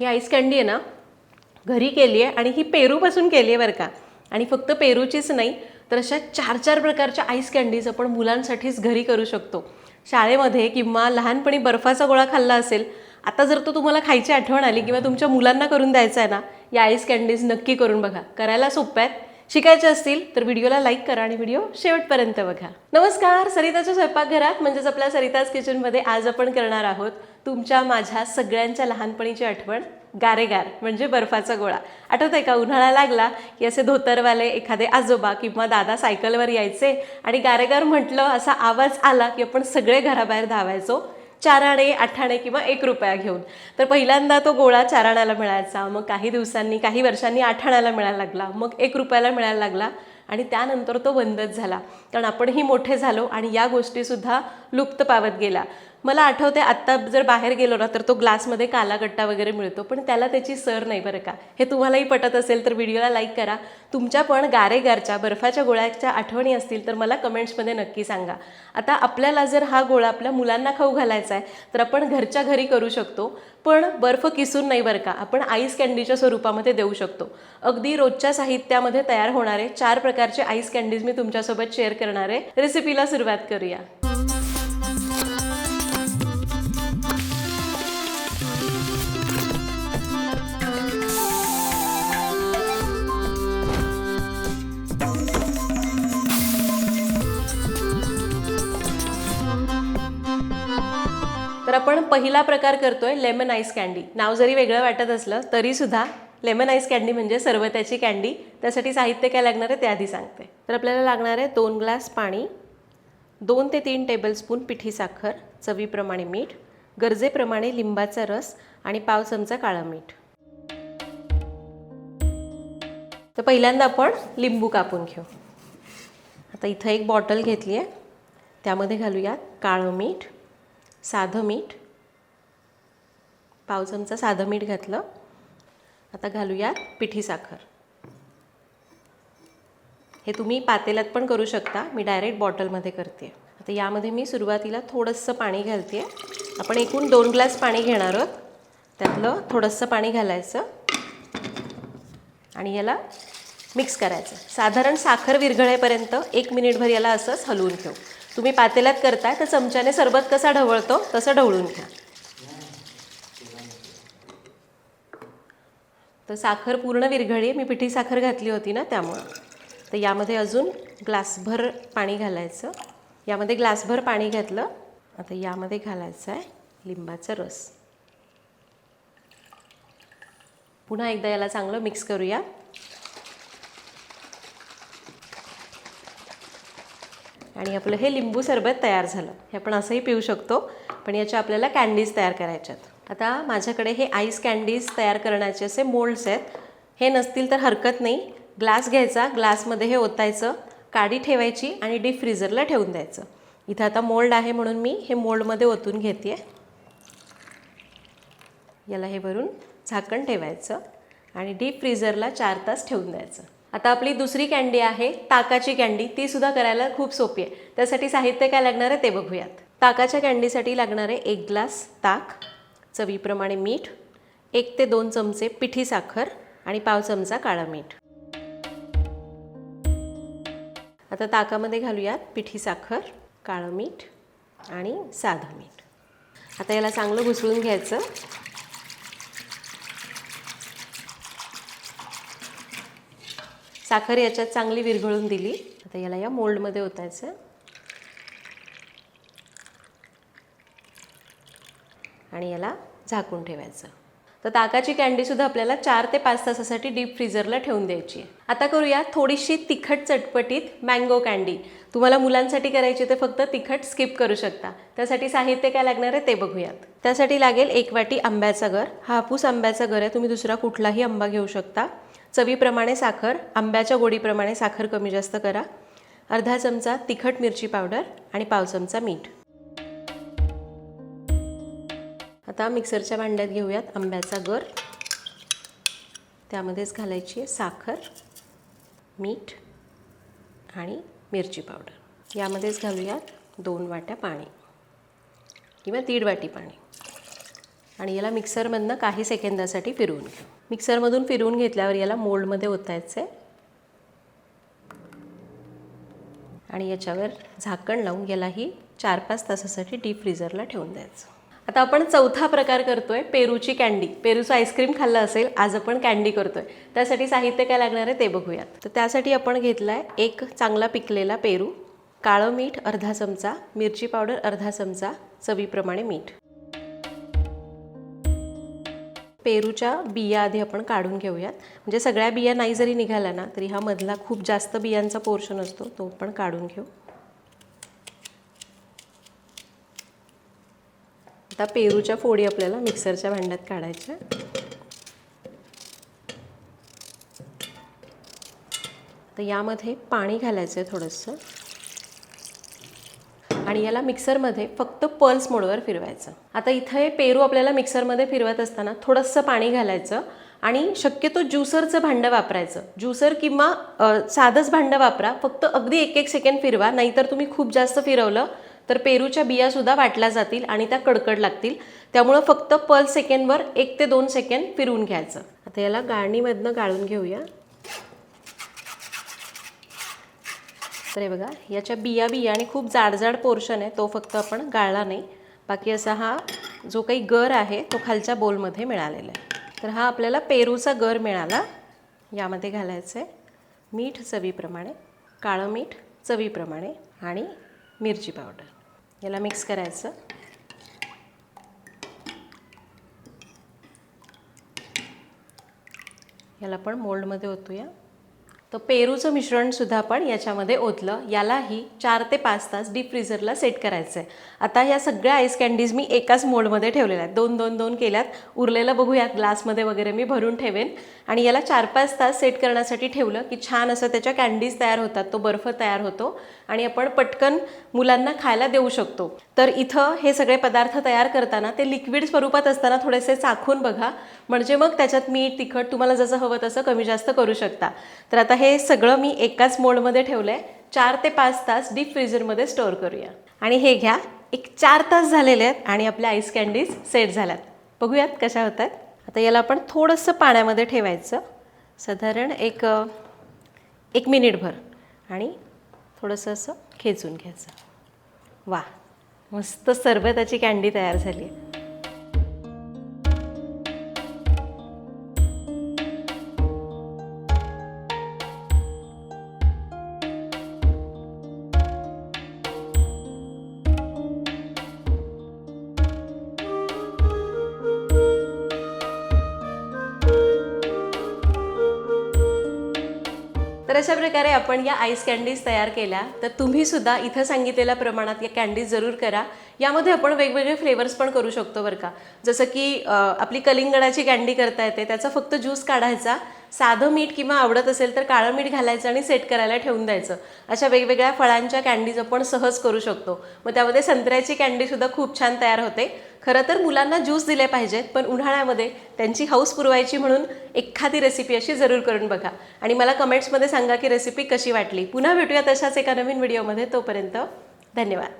ही ice candy आहे ना घरी केली आहे आणि ही पेरूपासून केली आहे बरं का. आणि फक्त पेरूचीच नाही तर अशा चार चार प्रकारच्या आईस कँडीज आपण मुलांसाठीच घरी करू शकतो. शाळेमध्ये किंवा लहानपणी बर्फाचा गोळा खाल्ला असेल आता जर तो तुम्हाला खायची आठवण आली किंवा तुमच्या मुलांना करून द्यायचा आहे ना या आईस कँडीज नक्की करून बघा. करायला सोप्या आहेत. शिकायचे असतील तर व्हिडिओला लाईक करा आणि व्हिडिओ शेवटपर्यंत बघा. नमस्कार सरिताच्या स्वयंपाकघरात म्हणजेच आपल्या सरिताज किचनमध्ये आज आपण करणार आहोत तुमच्या माझ्या सगळ्यांच्या लहानपणीची आठवण गारेगार म्हणजे बर्फाचा गोळा. आठवत आहे का? उन्हाळा लागला की असे धोतरवाले एखादे आजोबा किंवा दादा सायकलवर यायचे आणि गारेगार म्हटलं असा आवाज आला की आपण सगळे घराबाहेर धावायचो. चार आणे आठ आणे किंवा एक रुपया घेऊन. तर पहिल्यांदा तो गोळा चार आण्याला मिळायचा. मग काही दिवसांनी काही वर्षांनी आठ आण्याला मिळायला लागला. मग एक रुपयाला मिळायला लागला. आणि त्यानंतर तो बंदच झाला. कारण आपणही मोठे झालो आणि या गोष्टीसुद्धा लुप्त पावत गेल्या मला आठवते आत्ता जर बाहेर गेलो ना तर तो ग्लासमध्ये कालागट्टा वगैरे मिळतो पण त्याला त्याची सर नाही बरं का. हे तुम्हालाही पटत असेल तर व्हिडिओला लाईक करा. तुमच्या पण गारेगारच्या बर्फाच्या गोळ्याच्या आठवणी असतील तर मला कमेंट्समध्ये नक्की सांगा. आता आपल्याला जर हा गोळा आपल्या मुलांना खाऊ घालायचा आहे तर आपण घरच्या घरी करू शकतो पण बर्फ किसून नाही बरं का. आपण आईस कँडीच्या स्वरूपामध्ये देऊ शकतो. अगदी रोजच्या साहित्यामध्ये तयार होणारे चार प्रकारचे आईस कँडीज मी तुमच्यासोबत शेअर करणार आहे. रेसिपीला सुरुवात करूया. तर आपण पहिला प्रकार करतोय लेमन आईस कँडी नाव जरी वेगळं वाटत असलं तरी सुद्धा लेमन आईस कँडी म्हणजे सरबताची कँडी त्यासाठी साहित्य काय लागणार आहे? ते आधी सांगते. तर आपल्याला लागणार आहे दोन ग्लास पाणी दोन ते तीन टेबलस्पून पिठी साखर चवीप्रमाणे मीठ गरजेप्रमाणे लिंबाचा रस आणि पाव चमचा काळं मीठ. तर पहिल्यांदा आपण लिंबू कापून घेऊ. आता इथं एक बॉटल घेतली आहे. त्यामध्ये घालूयात काळं मीठ साधं मीठ. पाव चमचा साधं मीठ घातलं. आता घालूयात पिठी साखर. हे तुम्ही पातेल्यात पण करू शकता. मी डायरेक्ट बॉटलमध्ये करते. आता यामध्ये मी सुरुवातीला थोडंसं पाणी घालते. आपण एकूण दोन ग्लास पाणी घेणार आहोत. त्यातलं थोडंसं पाणी घालायचं. आणि याला मिक्स करायचं. साधारण साखर विरघळेपर्यंत एक मिनिटभर याला असंच हलवून ठेवू. तुम्ही पातेल्यात करताय तर चमच्याने सरबत कसा ढवळतो तसं ढवळून घ्या. तर साखर पूर्ण विरघळी मी पिठी साखर घातली होती ना त्यामुळं. तर यामध्ये अजून ग्लासभर पाणी घालायचं. यामध्ये ग्लासभर पाणी घातलं. आता यामध्ये घालायचं आहे लिंबाचा रस. पुन्हा एकदा याला चांगलं मिक्स करूया. आणि आपलं हे लिंबू सरबत तयार झालं. हे आपण असंही पिऊ शकतो पण याच्या आपल्याला कँडीज तयार करायच्यात. आता माझ्याकडे हे आईस कँडीज तयार करण्याचे असे मोल्ड्स आहेत. हे नसतील तर हरकत नाही. ग्लास घ्यायचा ग्लासमध्ये हे ओतायचं काडी ठेवायची आणि डीप फ्रीझरला ठेवून द्यायचं. इथं आता मोल्ड आहे म्हणून मी हे मोल्डमध्ये ओतून घेते याला हे भरून झाकण ठेवायचं आणि डीप फ्रीझरला चार तास ठेवून द्यायचं. आता आपली दुसरी कँडी आहे ताकाची कँडी ती सुद्धा करायला खूप सोपी आहे. त्यासाठी साहित्य काय लागणार आहे ते बघूयात. ताकाच्या कँडीसाठी लागणार आहे एक ग्लास ताक. चवीप्रमाणे मीठ एक ते दोन चमचे पिठी साखर आणि पाव चमचा काळा मीठ. आता ताकामध्ये घालूयात पिठी साखर काळं मीठ आणि साधं मीठ. आता याला चांगलं घुसळून घ्यायचं. साखर याच्यात चांगली विरघळून दिली. आता याला या मोल्डमध्ये ओतायचं. आणि याला झाकून ठेवायचं. तर ताकाची कॅन्डीसुद्धा आपल्याला चार ते पाच तासासाठी डीप फ्रीजरला ठेवून द्यायची आहे. आता करूया थोडीशी तिखट चटपटीत मँगो कँडी तुम्हाला मुलांसाठी करायची तर फक्त तिखट स्किप करू शकता. त्यासाठी साहित्य काय लागणार आहे ते बघूयात. त्यासाठी लागेल एक वाटी आंब्याचा गर. हापूस आंब्याचा गर आहे तुम्ही दुसरा कुठलाही आंबा घेऊ शकता. चवीप्रमाणे साखर आंब्याच्या गोडीप्रमाणे साखर कमी जास्त करा. अर्धा चमचा तिखट मिरची पावडर आणि पाव चमचा मीठ. आता मिक्सरच्या भांड्यात घेऊयात आंब्याचा गर. त्यामध्येच घालायची आहे साखर मीठ आणि मिरची पावडर. यामध्येच घालूयात दोन वाट्या पाणी किंवा दीड वाटी पाणी. आणि याला मिक्सरमधनं काही सेकंदासाठी फिरवून घेऊ. मिक्सरमधून फिरवून घेतल्यावर याला मोल्डमध्ये ओतायचं आहे आणि याच्यावर झाकण लावून यालाही चार पाच तासासाठी डीप फ्रीजरला ठेवून द्यायचं. आता आपण चौथा प्रकार करतोय पेरूची कँडी पेरूचं आईस्क्रीम खाल्लं असेल आज आपण कँडी करतोय. त्यासाठी साहित्य काय लागणार आहे ते बघूयात. तर त्यासाठी आपण घेतला आहे एक चांगला पिकलेला पेरू काळं मीठ अर्धा चमचा मिरची पावडर अर्धा चमचा चवीप्रमाणे मीठ. पेरूच्या बिया आधी आपण काढून घेऊयात. म्हणजे सगळ्या बिया नाही जरी निघाल्या ना तरी हा मधला खूप जास्त बियांचा पोर्शन असतो तो पण काढून घेऊ. आता पेरूच्या फोडी आपल्याला मिक्सरच्या भांड्यात काढायच्या. तर यामध्ये पाणी घालायचं आहे थोडंसं. आणि याला मिक्सरमध्ये फक्त पल्स मोडवर फिरवायचं. आता इथं हे पेरू आपल्याला मिक्सरमध्ये फिरवत असताना थोडंसं पाणी घालायचं आणि शक्यतो ज्युसरचं भांडं वापरायचं. ज्युसर किंवा साधंच भांडं वापरा. फक्त अगदी एक एक सेकंड फिरवा. नाहीतर तुम्ही खूप जास्त फिरवलं तर पेरूच्या बियासुद्धा वाटल्या जातील आणि त्या कडकड लागतील. त्यामुळं फक्त पल सेकंडवर एक ते दोन सेकंड फिरवून घ्यायचं. आता याला गाळणीमधनं गाळून घेऊया. तर हे बघा याच्या बिया बिया आणि खूप जाडजाड पोर्शन आहे तो फक्त आपण गाळला नाही. बाकी असा हा जो काही गर आहे तो खालच्या बोलमध्ये मिळालेला आहे. तर हा आपल्याला पेरूचा गर मिळाला. यामध्ये घालायचं आहे मीठ चवीप्रमाणे काळं मीठ चवीप्रमाणे आणि मिरची पावडर याला मिक्स करायचं. याला आपण मोल्डमध्ये ओतूया. तर पेरूचं मिश्रणसुद्धा आपण याच्यामध्ये ओतलं. यालाही चार ते पाच तास डीप फ्रीझरला सेट करायचं आहे आता ह्या सगळ्या आईस कॅन्डीज मी एकाच मोडमध्ये ठेवलेल्या आहेत. दोन दोन दोन केल्यात. उरलेलं बघूयात. ग्लासमध्ये वगैरे मी भरून ठेवेन. आणि याला चार पाच तास सेट करण्यासाठी ठेवलं की छान असं त्याच्या कॅन्डीज तयार होतात. तो बर्फ तयार होतो. आणि आपण पटकन मुलांना खायला देऊ शकतो. तर इथं हे सगळे पदार्थ तयार करताना ते लिक्विड स्वरूपात असताना थोडेसे चाखून बघा. म्हणजे मग त्याच्यात मीठ तिखट तुम्हाला जसं हवं तसं कमी जास्त करू शकता. तर आता हे सगळं मी एकाच मोडमध्ये ठेवलं आहे चार ते पाच तास डीप फ्रीजरमध्ये स्टोअर करूया. आणि हे घ्या एक चार तास झालेले आहेत आणि आपल्या आईस कँडीज सेट झाल्यात. बघूयात कशा होत आहेत आता याला आपण थोडंसं पाण्यामध्ये ठेवायचं. साधारण एक एक मिनिटभर. आणि थोडंसं असं खेचून घ्यायचं. वा मस्त सरबताची कँडी तयार झाली अशा प्रकारे आपण या आईस कँडीज तयार केल्या. तर तुम्ही सुद्धा इथं सांगितलेल्या प्रमाणात या कँडीज जरूर करा. यामध्ये आपण वेगवेगळे फ्लेवर्स पण करू शकतो बरं का. जसं की आपली कलिंगडाची कँडी करता येते त्याचा फक्त ज्यूस काढायचा. साधं मीठ किंवा आवडत असेल तर काळं मीठ घालायचं आणि सेट करायला ठेवून द्यायचं. अशा वेगवेगळ्या फळांच्या कॅन्डीज आपण सहज करू शकतो. मग त्यामध्ये संत्र्याची कॅन्डीसुद्धा खूप छान तयार होते. खरं तर मुलांना ज्यूस दिले पाहिजेत पण उन्हाळ्यामध्ये त्यांची हौस पुरवायची म्हणून एखादी रेसिपी अशी जरूर करून बघा. आणि मला कमेंट्समध्ये सांगा की रेसिपी कशी वाटली. पुन्हा भेटूया तशाच एका नवीन व्हिडिओमध्ये तोपर्यंत धन्यवाद.